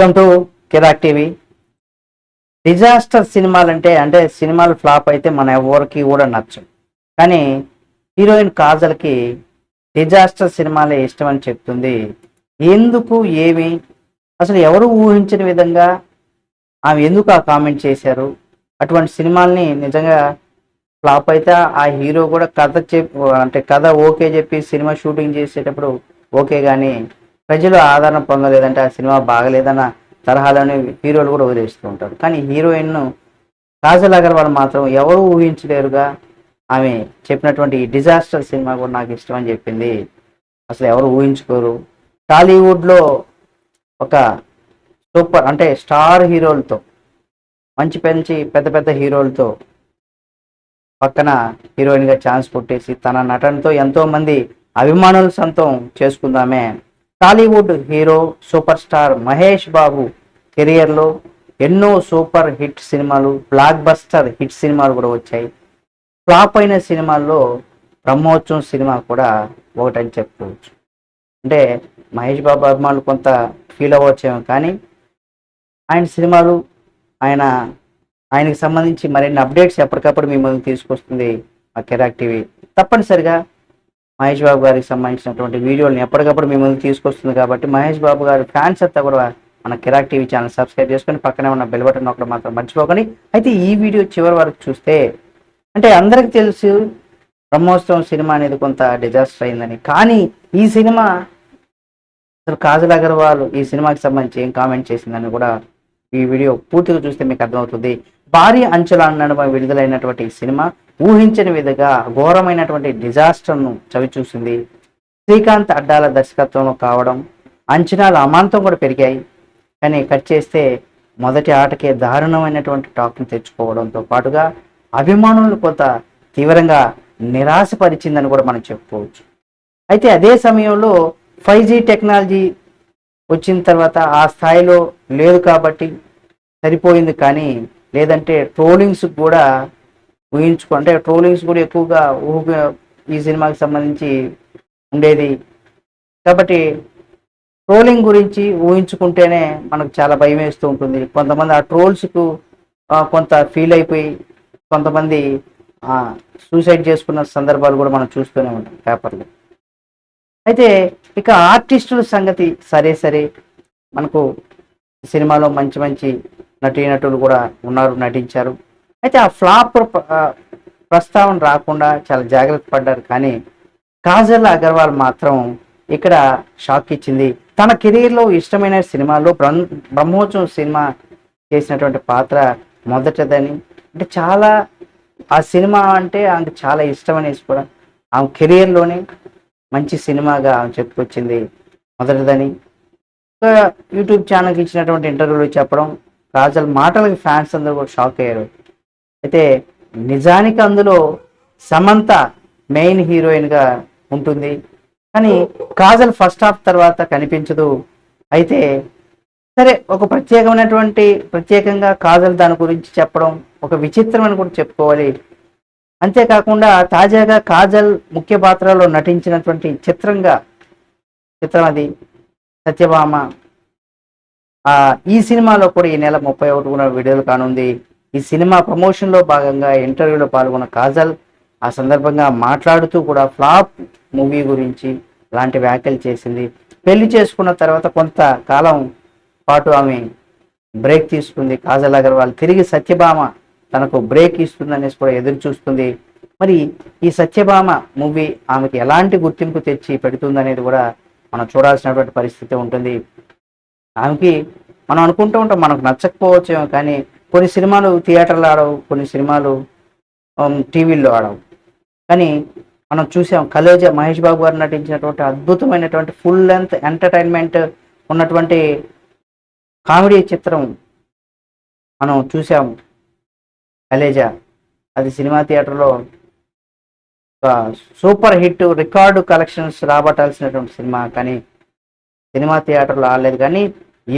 Welcome to Kirak TV. Disaster సినిమాలు అంటే అంటే సినిమాలు ఫ్లాప్ అయితే మన ఎవరికి కూడా నచ్చం కానీ హీరోయిన్ కాజల్కి డిజాస్టర్ సినిమాలే ఇష్టం అని చెప్తుంది. ఎందుకు ఏమి? అసలు ఎవరు ఊహించిన విధంగా ఆమె ఎందుకు ఆ కామెంట్ చేశారు? అటువంటి సినిమాల్ని నిజంగా ఫ్లాప్ అయితే ఆ హీరో కూడా కథ చెప్ అంటే కథ ఓకే చెప్పి సినిమా షూటింగ్ చేసేటప్పుడు ఓకే కానీ ప్రజలు ఆదరణ పొందలేదంటే ఆ సినిమా బాగలేదన్న తరహాలోనే హీరోలు కూడా వదిలేస్తూ ఉంటారు. కానీ హీరోయిన్ను కాజల్ అగర్వాల్ మాత్రం ఎవరు ఊహించలేరుగా. ఆమె చెప్పినటువంటి డిజాస్టర్ సినిమా కూడా నాకు ఇష్టం అని చెప్పింది. అసలు ఎవరు ఊహించుకోరు. టాలీవుడ్లో ఒక సూపర్ అంటే స్టార్ హీరోలతో మంచి పెంచి పెద్ద పెద్ద హీరోలతో పక్కన హీరోయిన్గా ఛాన్స్ కొట్టేసి తన నటనతో ఎంతోమంది అభిమానులు సొంతం చేసుకుందామే. Tollywood hero super star Mahesh Babu కెరియర్లో ఎన్నో సూపర్ హిట్ సినిమాలు బ్లాక్ బస్టర్ హిట్ సినిమాలు కూడా వచ్చాయి. ఫ్లాప్ అయిన సినిమాల్లో బ్రహ్మోత్సవం సినిమా కూడా ఒకటని చెప్పుకోవచ్చు. అంటే మహేష్ బాబు అభిమానులు కొంత ఫీల్ అవ్వచ్చేమో కానీ ఆయన సినిమాలు ఆయన ఆయనకి సంబంధించి మరిన్ని అప్డేట్స్ ఎప్పటికప్పుడు మీ తీసుకొస్తుంది మా కెరాక్ టీవీ. తప్పనిసరిగా మహేష్ బాబు గారికి సంబంధించినటువంటి వీడియోలను ఎప్పటికప్పుడు మీ ముందు తీసుకొస్తుంది కాబట్టి మహేష్ బాబు గారి ఫ్యాన్స్ అంతా కూడా మన కిరాక్ టీవీ ఛానల్ సబ్స్క్రైబ్ చేసుకొని పక్కనే ఉన్న బెల్ బటన్ ఒకటి మాత్రం మర్చిపోకండి. అయితే ఈ వీడియో చివరి వరకు చూస్తే అంటే అందరికి తెలుసు బ్రహ్మోత్సవం సినిమా అనేది కొంత డిజాస్టర్ అయిందని. కానీ ఈ సినిమా అసలు కాజల్ అగర్వాల్ ఈ సినిమాకి సంబంధించి ఏం కామెంట్ చేసిందని కూడా ఈ వీడియో పూర్తిగా చూస్తే మీకు అర్థమవుతుంది. భారీ అంచెల నడుమ విడుదలైనటువంటి ఈ సినిమా. ఊహించని విధంగా ఘోరమైనటువంటి డిజాస్టర్ను చవిచూసింది. శ్రీకాంత్ అడ్డాల దర్శకత్వంలో కావడం అంచనాలు అమాంతం కూడా పెరిగాయి. కానీ కట్ చేస్తే మొదటి ఆటకే దారుణమైనటువంటి టాక్ని తెచ్చుకోవడంతో పాటుగా అభిమానులను కొంత తీవ్రంగా నిరాశపరిచిందని కూడా మనం చెప్పుకోవచ్చు. అయితే అదే సమయంలో ఫైవ్ జీ టెక్నాలజీ వచ్చిన తర్వాత ఆ స్థాయిలో లేదు కాబట్టి సరిపోయింది కానీ లేదంటే ట్రోలింగ్స్ కూడా ఊహించుకో అంటే ట్రోలింగ్స్ కూడా ఎక్కువగా ఊహ ఈ సినిమాకి సంబంధించి ఉండేది. కాబట్టి ట్రోలింగ్ గురించి ఊహించుకుంటేనే మనకు చాలా భయం వేస్తూ ఉంటుంది. కొంతమంది ఆ ట్రోల్స్కు కొంత ఫీల్ అయిపోయి కొంతమంది సూసైడ్ చేసుకున్న సందర్భాలు కూడా మనం చూస్తూనే ఉంటాం పేపర్లో. అయితే ఇక ఆర్టిస్టుల సంగతి సరే సరే మనకు సినిమాలో మంచి మంచి నటీనటులు కూడా ఉన్నారు నటించారు. అయితే ఆ ఫ్లాప్ ప్రస్తావన రాకుండా చాలా జాగ్రత్త పడ్డారు. కానీ కాజల్ అగర్వాల్ మాత్రం ఇక్కడ షాక్ ఇచ్చింది. తన కెరీర్లో ఇష్టమైన సినిమాల్లో బ్రహ్మ బ్రహ్మోత్సవం సినిమా చేసినటువంటి పాత్ర మొదటిదని. అంటే చాలా ఆ సినిమా అంటే ఆమెకు చాలా ఇష్టం అనేసి కూడా ఆమె కెరియర్లోనే మంచి సినిమాగా ఆమె చెప్పుకొచ్చింది మొదటిదని. యూట్యూబ్ ఛానల్కి ఇచ్చినటువంటి ఇంటర్వ్యూలో చెప్పడం కాజల్ మాటలకి ఫ్యాన్స్ అందరూ కూడా షాక్ అయ్యారు. అయితే నిజానికి అందులో సమంత మెయిన్ హీరోయిన్గా ఉంటుంది. కానీ కాజల్ ఫస్ట్ హాఫ్ తర్వాత కనిపించదు. అయితే సరే ఒక ప్రత్యేకమైనటువంటి ప్రత్యేకంగా కాజల్ దాని గురించి చెప్పడం ఒక విచిత్రం అని కూడా చెప్పుకోవాలి. అంతేకాకుండా తాజాగా కాజల్ ముఖ్య పాత్రలో నటించినటువంటి చిత్రంగా చిత్రం అది సత్యభామ. ఈ సినిమాలో కూడా ఈ నెల ముప్పై ఒకటి కూడా విడుదల కానుంది. ఈ సినిమా ప్రమోషన్లో భాగంగా ఇంటర్వ్యూలో పాల్గొన్న కాజల్ ఆ సందర్భంగా మాట్లాడుతూ కూడా ఫ్లాప్ మూవీ గురించి లాంటి వ్యాఖ్యలు చేసింది. పెళ్ళి చేసుకున్న తర్వాత కొంత కాలం పాటు ఆమె బ్రేక్ తీసుకుంది. కాజల్ అగర్వాల్ తిరిగి సత్యభామ తనకు బ్రేక్ ఇస్తుందనేసి కూడా ఎదురు చూస్తుంది. మరి ఈ సత్యభామ మూవీ ఆమెకి ఎలాంటి గుర్తింపు తెచ్చి పెడుతుందనేది కూడా మనం చూడాల్సినటువంటి పరిస్థితి ఉంటుంది. ఆమెకి మనం అనుకుంటూ ఉంటాం మనకు నచ్చకపోవచ్చేమో కానీ కొన్ని సినిమాలు థియేటర్లో ఆడవు కొన్ని సినిమాలు టీవీల్లో ఆడవు. కానీ మనం చూసాం కలేజ మహేష్ బాబు గారు నటించినటువంటి అద్భుతమైనటువంటి ఫుల్ లెంత్ ఎంటర్టైన్మెంట్ ఉన్నటువంటి కామెడీ చిత్రం మనం చూసాం కలేజా. అది సినిమా థియేటర్లో ఒక సూపర్ హిట్ రికార్డు కలెక్షన్స్ రాబట్టాల్సినటువంటి సినిమా. కానీ సినిమా థియేటర్లో ఆడలేదు. కానీ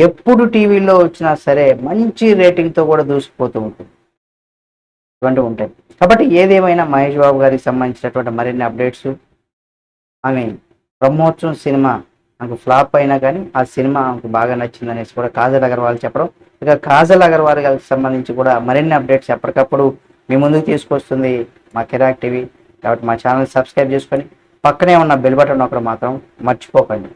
ఎప్పుడు టీవీలో వచ్చినా సరే మంచి రేటింగ్తో కూడా దూసుకుపోతూ ఉంటుంది. ఇటువంటివి ఉంటాయి. కాబట్టి ఏదేమైనా మహేష్ బాబు గారికి సంబంధించినటువంటి మరిన్ని అప్డేట్స్ ఆమె బ్రహ్మోత్సవం సినిమా నాకు ఫ్లాప్ అయినా కానీ ఆ సినిమా నాకు బాగా నచ్చింది అనేసి కూడా కాజల్ అగర్వాల్ చెప్పడం. ఇక కాజల్ అగర్వాల్ గారికి సంబంధించి కూడా మరిన్ని అప్డేట్స్ ఎప్పటికప్పుడు మీ ముందుకు తీసుకొస్తుంది మా కిరాక్ టీవీ. కాబట్టి మా ఛానల్ సబ్స్క్రైబ్ చేసుకొని పక్కనే ఉన్న బెల్ బటన్ ఒకటి మాత్రం మర్చిపోకండి.